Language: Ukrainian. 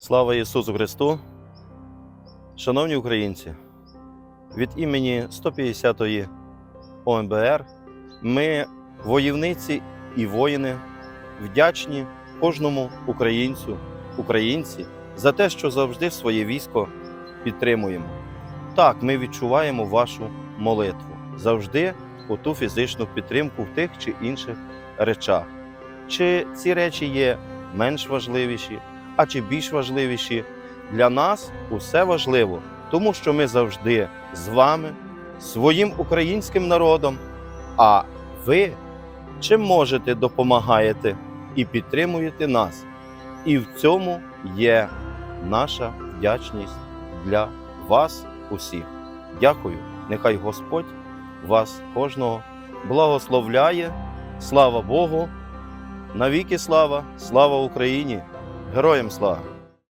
Слава Ісусу Христу! Шановні українці, від імені 150-ї ОМБР ми, воївниці і воїни, вдячні кожному українцю, українці за те, що завжди своє військо підтримуємо. Так, ми відчуваємо вашу молитву завжди у ту фізичну підтримку в тих чи інших речах. Чи ці речі є менш важливіші, а чи більш важливіші? Для нас усе важливо, тому що ми завжди з вами, своїм українським народом. А ви чим можете допомагаєте і підтримуєте нас. І в цьому є наша вдячність для вас усіх. Дякую. Нехай Господь вас кожного благословляє. Слава Богу! Навіки слава! Слава Україні! Героям слава!